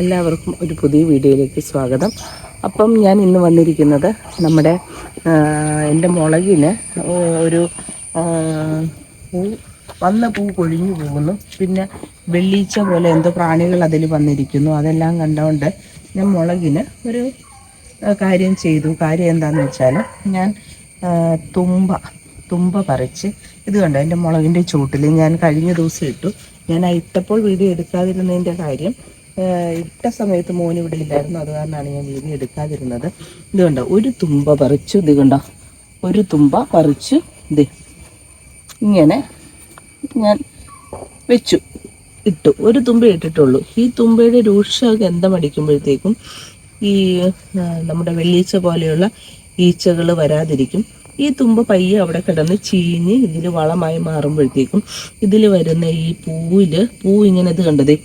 എല്ലാവർക്കും ഒരു പുതിയ വീഡിയോയിലേക്ക് സ്വാഗതം. അപ്പം ഞാൻ ഇന്ന് വന്നിരിക്കുന്നത് നമ്മുടെ എന്റെ മുളകിന് ഒരു പൂ വന്ന പൂ കൊഴിഞ്ഞു പോകുന്നു. പിന്നെ വെള്ളീച്ച പോലെ എന്തോ പ്രാണികൾ അതിൽ വന്നിരിക്കുന്നു. അതെല്ലാം കണ്ടുകൊണ്ട് ഞാൻ മുളകിന് ഒരു കാര്യം ചെയ്തു. കാര്യം എന്താണെന്ന് വെച്ചാൽ ഞാൻ തുമ്പ തുമ്പ പറിച്ച് ഇത് കണ്ടോ? എന്റെ മുളകിന്റെ ചൂട്ടിൽ ഞാൻ കഴിഞ്ഞ ദിവസം ഇട്ടു. ഞാൻ ഇട്ടപ്പോൾ വീഡിയോ എടുക്കാതിരുന്നതിന്റെ കാര്യം ഇട്ട സമയത്ത് മോന് ഇവിടെ ഇല്ലായിരുന്നു. അത് കാരണമാണ് ഞാൻ വീതി എടുക്കാതിരുന്നത്. ഇത് കണ്ടോ ഒരു തുമ്പ പറിച്ചു. ഇത് കണ്ടോ ഒരു തുമ്പ പറിച്ച്. ഇത് ഇങ്ങനെ ഞാൻ വെച്ചു ഇട്ടു. ഒരു തുമ്പ ഇട്ടിട്ടുള്ളൂ. ഈ തുമ്പയുടെ രൂക്ഷ ഗന്ധം അടിക്കുമ്പോഴത്തേക്കും ഈ നമ്മുടെ വെള്ളീച്ച പോലെയുള്ള ഈച്ചകൾ വരാതിരിക്കും. ഈ തുമ്പ പയ്യെ അവിടെ കിടന്ന് ചീഞ്ഞ് ഇതിൽ വളമായി മാറുമ്പോഴത്തേക്കും ഇതിൽ വരുന്ന ഈ പൂവിൽ പൂ ഇങ്ങനെ ഇത് കണ്ടതേ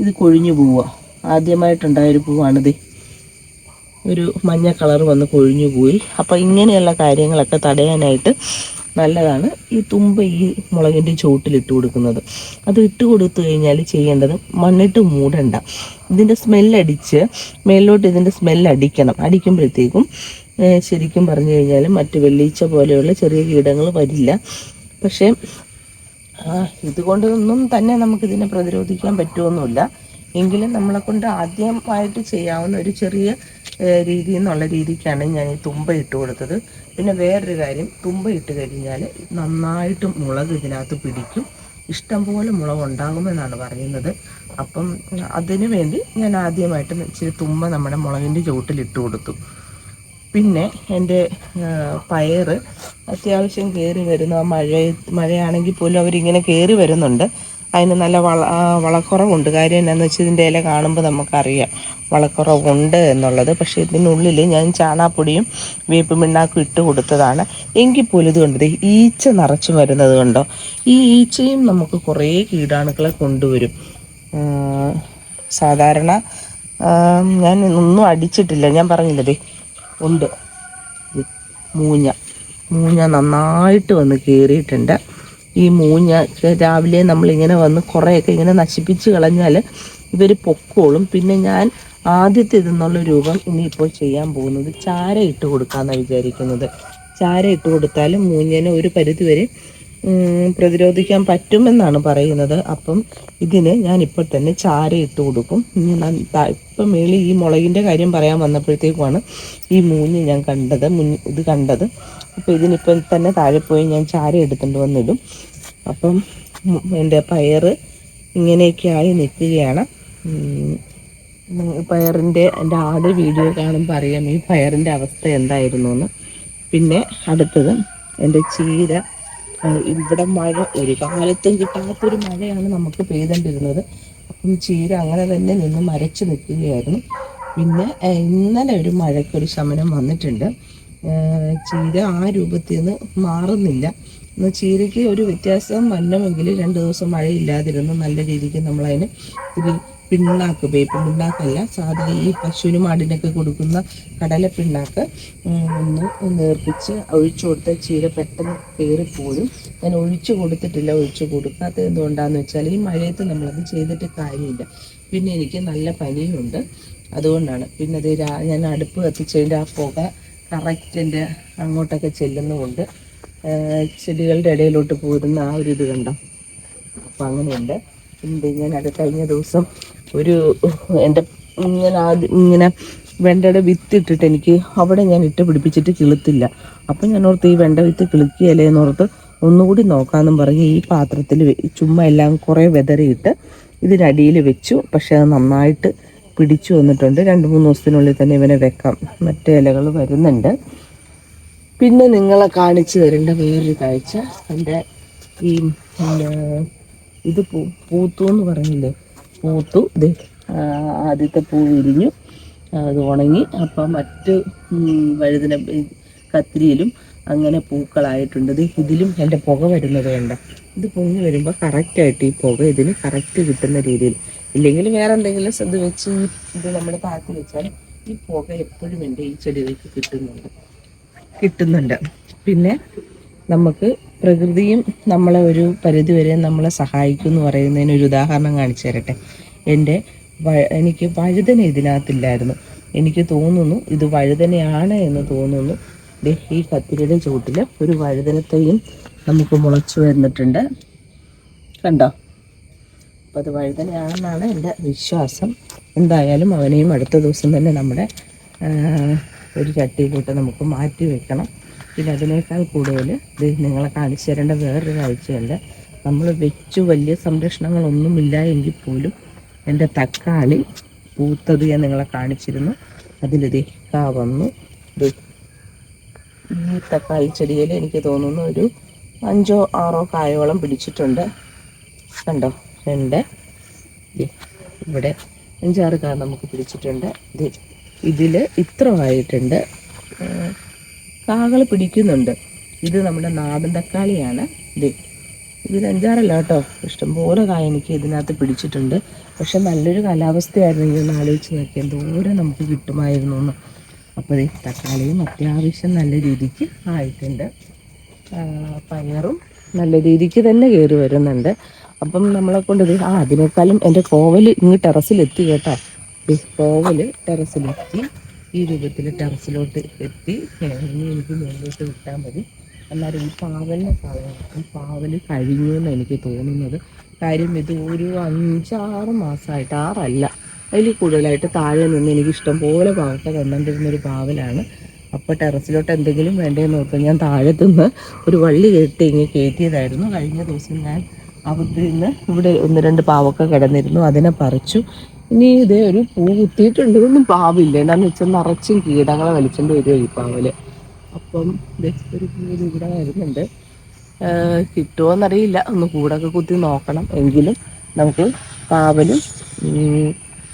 ഇത് കൊഴിഞ്ഞു പോവുക. ആദ്യമായിട്ടുണ്ടായൊരു പൂവാണിത്. ഒരു മഞ്ഞ കളർ വന്ന് കൊഴിഞ്ഞു പോയി. അപ്പോൾ ഇങ്ങനെയുള്ള കാര്യങ്ങളൊക്കെ തടയാനായിട്ട് നല്ലതാണ് ഈ തുമ്പ ഈ മുളകിന്റെ ചുവട്ടിൽ ഇട്ട് കൊടുക്കുന്നത്. അത് ഇട്ട് കൊടുത്തു കഴിഞ്ഞാൽ ചെയ്യേണ്ടത് മണ്ണിട്ട് മൂടണ്ട. ഇതിന്റെ സ്മെല്ലടിച്ച് മേലോട്ട് ഇതിന്റെ സ്മെല്ലടിക്കണം അടിക്കുമ്പോഴത്തേക്കും ശരിക്കും പറഞ്ഞു കഴിഞ്ഞാൽ മറ്റു വെള്ളീച്ച പോലെയുള്ള ചെറിയ കീടങ്ങൾ വരില്ല. പക്ഷേ ഇതുകൊണ്ടൊന്നും തന്നെ നമുക്കിതിനെ പ്രതിരോധിക്കാൻ പറ്റുമൊന്നുമില്ല എങ്കിലും നമ്മളെ കൊണ്ട് ആദ്യമായിട്ട് ചെയ്യാവുന്ന ഒരു ചെറിയ രീതി എന്നുള്ള രീതിക്കാണ് ഞാൻ ഈ തുമ്പ ഇട്ട് കൊടുത്തത്. പിന്നെ വേറൊരു കാര്യം തുമ്പ ഇട്ട് കഴിഞ്ഞാൽ നന്നായിട്ട് മുളക് ഇതിനകത്ത് പിടിക്കും. ഇഷ്ടംപോലെ മുളക് ഉണ്ടാകുമെന്നാണ് പറയുന്നത്. അപ്പം അതിനു വേണ്ടി ഞാൻ ആദ്യമായിട്ട് ഇച്ചിരി തുമ്പ നമ്മുടെ മുളകിന്റെ ചുവട്ടിൽ ഇട്ട് കൊടുത്തു. പിന്നെ എന്റെ പയർ അത്യാവശ്യം കയറി വരുന്നു. ആ മഴ മഴയാണെങ്കിൽ പോലും അവരിങ്ങനെ കയറി വരുന്നുണ്ട്. അതിന് നല്ല വള വളക്കുറവുണ്ട്. കാര്യം എന്താണെന്ന് വെച്ചാൽ ഇതിന്റെ ഇല കാണുമ്പോൾ നമുക്കറിയാം വളക്കുറവുണ്ട് എന്നുള്ളത്. പക്ഷേ ഇതിനുള്ളിൽ ഞാൻ ചാണാപ്പൊടിയും വേപ്പ് മിണ്ണാക്കും ഇട്ട് കൊടുത്തതാണ്. എങ്കിൽ പോലും ഇത് കണ്ടത് ഈച്ച നിറച്ചു വരുന്നത് കണ്ടോ? ഈ ഈച്ചയും നമുക്ക് കുറേ കീടാണുക്കളെ കൊണ്ടുവരും. സാധാരണ ഞാൻ ഒന്നും അടിച്ചിട്ടില്ല. ഞാൻ പറഞ്ഞില്ലേ ഉണ്ട്. മൂഞ്ഞ. മൂഞ്ഞ നന്നായിട്ട് വന്ന് കയറിയിട്ടുണ്ട് ഈ മൂഞ്ഞ രാവിലെ നമ്മളിങ്ങനെ വന്ന് കുറേയൊക്കെ ഇങ്ങനെ നശിപ്പിച്ച് കളഞ്ഞാൽ ഇവർ പൊക്കോളും. പിന്നെ ഞാൻ ആദ്യത്തെ ഇതെന്നുള്ള രൂപം ഇനിയിപ്പോൾ ചെയ്യാൻ പോകുന്നത് ചാര ഇട്ട് കൊടുക്കാമെന്നാണ് വിചാരിക്കുന്നത്. ചാര ഇട്ട് കൊടുത്താൽ മൂഞ്ഞനെ ഒരു പരിധിവരെ ഉം, പ്രതിരോധിക്കാൻ പറ്റുമെന്നാണ് പറയുന്നത്. അപ്പം ഇതിന് ഞാൻ ഇപ്പോൾ തന്നെ ചാര ഇട്ട് കൊടുക്കും. ഞാൻ ഇപ്പം മേളി ഈ മുളകിന്റെ കാര്യം പറയാൻ വന്നപ്പോഴത്തേക്കുമാണ് ഈ മൂഞ്ഞ് ഞാൻ കണ്ടത് ഇത് കണ്ടത്. അപ്പോൾ ഇതിനിപ്പം തന്നെ താഴെ പോയി ഞാൻ ചാര എടുത്തുകൊണ്ട് വന്നിടും. അപ്പം എന്റെ പയർ ഇങ്ങനെയൊക്കെ ആയി നിൽക്കുകയാണ് പയറിന്റെ എന്റെ ആട് വീഡിയോ കാണുമ്പോൾ അറിയാം ഈ പയറിന്റെ അവസ്ഥ എന്തായിരുന്നു എന്ന് പിന്നെ അടുത്തത് എന്റെ ചീര ഇവിടെ മഴ ഒരു കാലത്തും കിട്ടാത്തൊരു മഴയാണ് നമുക്ക് പെയ്തണ്ടിരുന്നത്. അപ്പം ചീര അങ്ങനെ തന്നെ നിന്ന് മരച്ചു നിൽക്കുകയായിരുന്നു. പിന്നെ ഇന്നലെ ഒരു മഴയ്ക്കൊരു ശമനം വന്നിട്ടുണ്ട്. ചീര ആ രൂപത്തിൽ നിന്ന് മാറുന്നില്ല. എന്നാൽ ചീരയ്ക്ക് ഒരു വ്യത്യാസം വരണമെങ്കിൽ രണ്ട് ദിവസം മഴയില്ലാതിരുന്ന് നല്ല രീതിക്ക് നമ്മളതിന് ഇത്തിരി പിണ്ണാക്ക് വേപ്പ് പിണ്ണാക്കല്ല. സാധാ ഈ പശുവിനും ആടിനൊക്കെ കൊടുക്കുന്ന കടല പിണ്ണാക്ക് ഒന്ന് നേർപ്പിച്ച് ഒഴിച്ചു കൊടുത്ത ചീര പെട്ടെന്ന് കയറിപ്പോഴും ഞാൻ ഒഴിച്ചു കൊടുത്തിട്ടില്ല ഒഴിച്ചു കൊടുക്കാത്തത് എന്തുകൊണ്ടാന്ന് വെച്ചാൽ ഈ മഴയത്ത് നമ്മളത് ചെയ്തിട്ട് കാര്യമില്ല. പിന്നെ എനിക്ക് നല്ല പനിയുണ്ട്. അതുകൊണ്ടാണ്. പിന്നെ അത് ഞാൻ അടുപ്പ് കത്തിച്ചതിന്റെ ആ പുക കറക്റ്റ് എന്റെ അങ്ങോട്ടൊക്കെ ചെല്ലുന്നതുകൊണ്ട് ചെടികളുടെ ഇടയിലോട്ട് പോരുന്ന ആ ഒരു ഇത് കണ്ടോ? അപ്പം അങ്ങനെയുണ്ട്. ഉണ്ട് ഞാൻ അത് കഴിഞ്ഞ ദിവസം ഒരു എന്റെ ഇങ്ങനെ ആദ്യം ഇങ്ങനെ വെണ്ടയുടെ വിത്ത് ഇട്ടിട്ട് എനിക്ക് അവിടെ ഞാൻ ഇട്ട് പിടിപ്പിച്ചിട്ട് കിളുത്തില്ല. അപ്പം ഞാൻ ഓർത്ത് ഈ വെണ്ട വിത്ത് കിളുക്കിയല്ലേ എന്നോർത്ത് ഒന്നുകൂടി നോക്കാമെന്നും പറഞ്ഞ് ഈ പാത്രത്തിൽ ചുമ്മാ എല്ലാം കുറേ വെതറിയിട്ട് ഇതിനടിയിൽ വെച്ചു. പക്ഷെ അത് നന്നായിട്ട് പിടിച്ചു വന്നിട്ടുണ്ട്. രണ്ട് മൂന്ന് ദിവസത്തിനുള്ളിൽ തന്നെ ഇവനെ വെക്കാം. മറ്റേ ഇലകൾ വരുന്നുണ്ട്. പിന്നെ നിങ്ങളെ കാണിച്ചു തരേണ്ട വേറൊരു കാഴ്ച. എന്റെ ഈ ഇത് പൂ പൂത്തു എന്ന് പറഞ്ഞില്ലേ? പൂത്തു. ആദ്യത്തെ പൂ വിരിഞ്ഞു. അത് ഉണങ്ങി. അപ്പം മറ്റ് വഴുതന കത്തിരിയിലും അങ്ങനെ പൂക്കളായിട്ടുണ്ട്. ദേ ഇതിലും എന്റെ പുക വരുന്നത് കണ്ട. ഇത് പൊങ്ങി വരുമ്പോൾ കറക്റ്റായിട്ട് ഈ പുക ഇതിന് കറക്റ്റ് കിട്ടുന്ന രീതിയിൽ. ഇല്ലെങ്കിൽ വേറെ എന്തെങ്കിലും ശ്രദ്ധ വെച്ച് ഇത് നമ്മൾ താഴ്ത്തി വെച്ചാൽ ഈ പുക എപ്പോഴും എന്റെ ഈ ചെടികൾക്ക് കിട്ടുന്നുണ്ട്. കിട്ടുന്നുണ്ട്. പിന്നെ നമുക്ക് പ്രകൃതിയും നമ്മളെ ഒരു പരിധിവരെ നമ്മളെ സഹായിക്കും എന്ന് പറയുന്നതിന് ഒരു ഉദാഹരണം കാണിച്ചു തരട്ടെ. എന്റെ എനിക്ക് വഴുതന ഇതിനകത്തില്ലായിരുന്നു. എനിക്ക് തോന്നുന്നു ഇത് വഴുതനയാണ് എന്ന് തോന്നുന്നു. ഈ കത്തിരിയുടെ ചുവട്ടിൽ ഒരു വഴുതനത്തെയും നമുക്ക് മുളച്ചു വന്നിട്ടുണ്ട്. കണ്ടോ? അപ്പോൾ അത് വഴുതനയാണെന്നാണ് എന്റെ വിശ്വാസം. എന്തായാലും അവനെയും അടുത്ത ദിവസം തന്നെ നമ്മുടെ ഒരു ചട്ടിയിലോട്ട് നമുക്ക് മാറ്റി വെക്കണം. പിന്നെ അതിനേക്കാൾ കൂടുതൽ ഇത് നിങ്ങളെ കാണിച്ചു തരേണ്ട വേറൊരു കാഴ്ചയുണ്ട് നമ്മൾ വെച്ചു വലിയ സംരക്ഷണങ്ങളൊന്നുമില്ല എങ്കിൽ പോലും എന്റെ തക്കാളി പൂത്തത് ഞാൻ നിങ്ങളെ കാണിച്ചിരുന്നു. അതിലിത് കാ വന്നു. ഈ തക്കാളി ചെടിയിൽ എനിക്ക് തോന്നുന്നു ഒരു അഞ്ചോ ആറോ കായോളം പിടിച്ചിട്ടുണ്ട്. കണ്ടോ? രണ്ട്. ദേ ഇവിടെ അഞ്ചാറ് കാ നമുക്ക് പിടിച്ചിട്ടുണ്ട്. ഇതിൽ ഇത്ര ആയിട്ടുണ്ട്. കാകൾ പിടിക്കുന്നുണ്ട്. ഇത് നമ്മുടെ നാടൻ തക്കാളിയാണ് ഇത് ഇതിന് അഞ്ചാറല്ല കേട്ടോ ഇഷ്ടംപോലെ കായ എനിക്ക് ഇതിനകത്ത് പിടിച്ചിട്ടുണ്ട്. പക്ഷെ നല്ലൊരു കാലാവസ്ഥയായിരുന്നു ഇതൊന്ന് ആലോചിച്ച് നോക്കി എന്തോരം നമുക്ക് കിട്ടുമായിരുന്നു എന്ന്. അപ്പോൾ ഈ തക്കാളിയും അത്യാവശ്യം നല്ല രീതിക്ക് ആയിട്ടുണ്ട്. പയറും നല്ല രീതിക്ക് തന്നെ കയറി വരുന്നുണ്ട്. അപ്പം നമ്മളെ കൊണ്ട് ഇത് ആ അതിനേക്കാളും എന്റെ കോവൽ ഇങ്ങ് ടെറസിലെത്തി കേട്ടോ. കോവൽ ടെറസിലെത്തി. ഈ രൂപത്തിൽ ടെറസിലോട്ട് എത്തി ഇനി എനിക്ക് മുന്നോട്ട് വിട്ടാൽ മതി. എന്നാലും ഈ പാവലിനെ കളയണം ഈ പാവൽ കഴിഞ്ഞു എന്ന് എനിക്ക് തോന്നുന്നത്. കാര്യം ഇത് ഒരു അഞ്ചാറ് മാസമായിട്ട് ആറല്ല. അതിൽ കൂടുതലായിട്ട് താഴെ നിന്ന് എനിക്ക് ഇഷ്ടം പോലെ തന്നിട്ടിരുന്ന ഒരു പാവലാണ്. അപ്പോൾ ടെറസിലോട്ട് എന്തെങ്കിലും വേണ്ടേന്ന് ഓർത്ത് ഞാൻ താഴത്തുനിന്ന് ഒരു വള്ളി കെട്ടി ഇങ്ങ് കയറ്റിയതായിരുന്നു കഴിഞ്ഞ ദിവസം ഞാൻ അവിടെ നിന്ന് ഇവിടെ ഒന്ന് രണ്ട് പാവൊക്കെ കിടന്നിരുന്നു. അതിനെ പറിച്ചു. ഇനി ഇതേ ഒരു പൂ കുത്തിയിട്ടുണ്ട്. ഇതൊന്നും പാവില്ല. എന്താണെന്ന് വെച്ചാൽ നിറച്ചും കീടങ്ങളെ വലിച്ചുകൊണ്ട് വരുമോ ഈ പാവൽ. അപ്പം ഒരു പൂ ഇത് ഇവിടെ വരുന്നുണ്ട്. കിട്ടുമോന്നറിയില്ല ഒന്ന് കൂടൊക്കെ കുത്തി നോക്കണം. എങ്കിലും നമുക്ക് പാവലും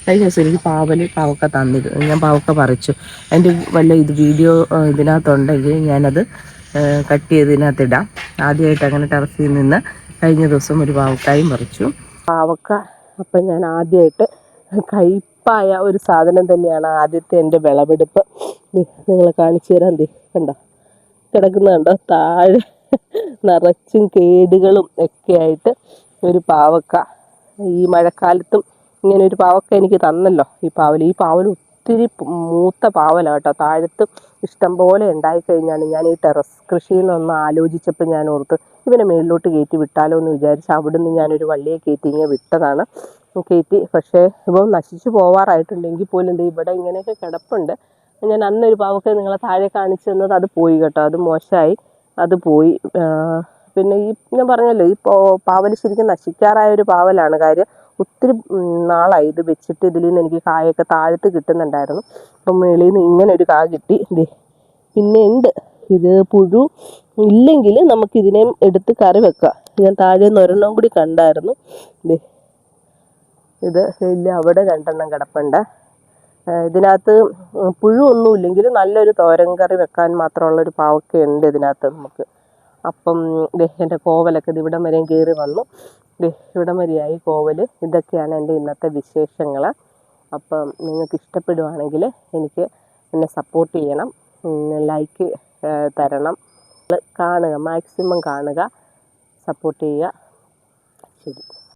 കഴിഞ്ഞ ദിവസം എനിക്ക് പാവൽ പാവക്ക തന്നിരുന്നു ഞാൻ പാവക്ക പറിച്ചു. അതിന്റെ വല്ല ഇത് വീഡിയോ ഇതിനകത്തുണ്ടെങ്കിൽ ഞാനത് കട്ട് ചെയ്ത് ഇതിനകത്ത് ഇടാം ആദ്യമായിട്ട് അങ്ങനെ ടെറസിൽ നിന്ന് കഴിഞ്ഞ ദിവസം ഒരു പാവക്കായും പറിച്ചു. പാവക്ക. അപ്പം ഞാൻ ആദ്യമായിട്ട് കയ്പായ ഒരു സാധനം തന്നെയാണ് ആദ്യത്തെ എന്റെ വിളവെടുപ്പ്. നിങ്ങളെ കാണിച്ചു തരാൻ തീ കണ്ടോ? കിടക്കുന്ന കണ്ടോ താഴെ നിറച്ചും കേടുകളും ഒക്കെ ആയിട്ട് ഒരു പാവക്ക. ഈ മഴക്കാലത്തും ഇങ്ങനെ ഒരു പാവക്ക എനിക്ക് തന്നല്ലോ ഈ പാവൽ ഈ പാവൽ ഒത്തിരി മൂത്ത പാവല കേട്ടോ. താഴത്ത് ഇഷ്ടം പോലെ ഉണ്ടായിക്കഴിഞ്ഞാണ് ഞാൻ ഈ ടെറസ് കൃഷിയിൽ നിന്ന് ആലോചിച്ചപ്പോൾ ഞാൻ ഓർത്ത് ഇവനെ മേളിലോട്ട് കയറ്റി വിട്ടാലോ എന്ന് വിചാരിച്ച് അവിടുന്ന് ഞാനൊരു വള്ളിയെ കയറ്റി ഇങ്ങനെ വിട്ടതാണ്. കയറ്റി പക്ഷേ ഇപ്പം നശിച്ചു പോവാറായിട്ടുണ്ടെങ്കിൽ പോലും എന്താ ഇവിടെ ഇങ്ങനെയൊക്കെ കിടപ്പുണ്ട്. ഞാൻ അന്നൊരു പാവക്ക് നിങ്ങളെ താഴെ കാണിച്ചു തന്നത് അത് പോയി കേട്ടോ. അത് മോശമായി. അത് പോയി. പിന്നെ ഈ ഞാൻ പറഞ്ഞല്ലോ ഈ പാവൽ ശരിക്കും നശിക്കാറായ ഒരു പാവലാണ്. കാര്യം ഒത്തിരി നാളായി ഇത് വെച്ചിട്ട് ഇതിൽ നിന്ന് എനിക്ക് കായൊക്കെ താഴത്ത് കിട്ടുന്നുണ്ടായിരുന്നു. അപ്പം മേളിൽ നിന്ന് ഇങ്ങനെ ഒരു കാ കിട്ടി. പിന്നെ ഉണ്ട് ഇത് പുഴു ഇല്ലെങ്കിൽ നമുക്കിതിനെയും എടുത്ത് കറി വെക്കാം. ഞാൻ താഴെ നിന്ന് കൂടി കണ്ടായിരുന്നു. ഇത് ഇല്ല അവിടെ രണ്ടെണ്ണം കിടപ്പുണ്ട്. ഇതിനകത്ത് ഉം പുഴു ഒന്നും ഇല്ലെങ്കിൽ നല്ലൊരു തോരൻ കറി വെക്കാൻ മാത്രമുള്ള ഒരു പാവക്കയുണ്ട് ഇതിനകത്ത് നമുക്ക്. അപ്പം എന്റെ കോവലൊക്കെ ഇവിടം വരെയും കയറി വന്നു. ഇവിടം വരെയായി കോവൽ ഇതൊക്കെയാണ് എന്റെ ഇന്നത്തെ വിശേഷങ്ങൾ അപ്പം നിങ്ങൾക്ക് ഇഷ്ടപ്പെടുവാണെങ്കിൽ എനിക്ക് എന്നെ സപ്പോർട്ട് ചെയ്യണം. ലൈക്ക് തരണം. കാണുക മാക്സിമം കാണുക സപ്പോർട്ട് ചെയ്യുക. ശരി.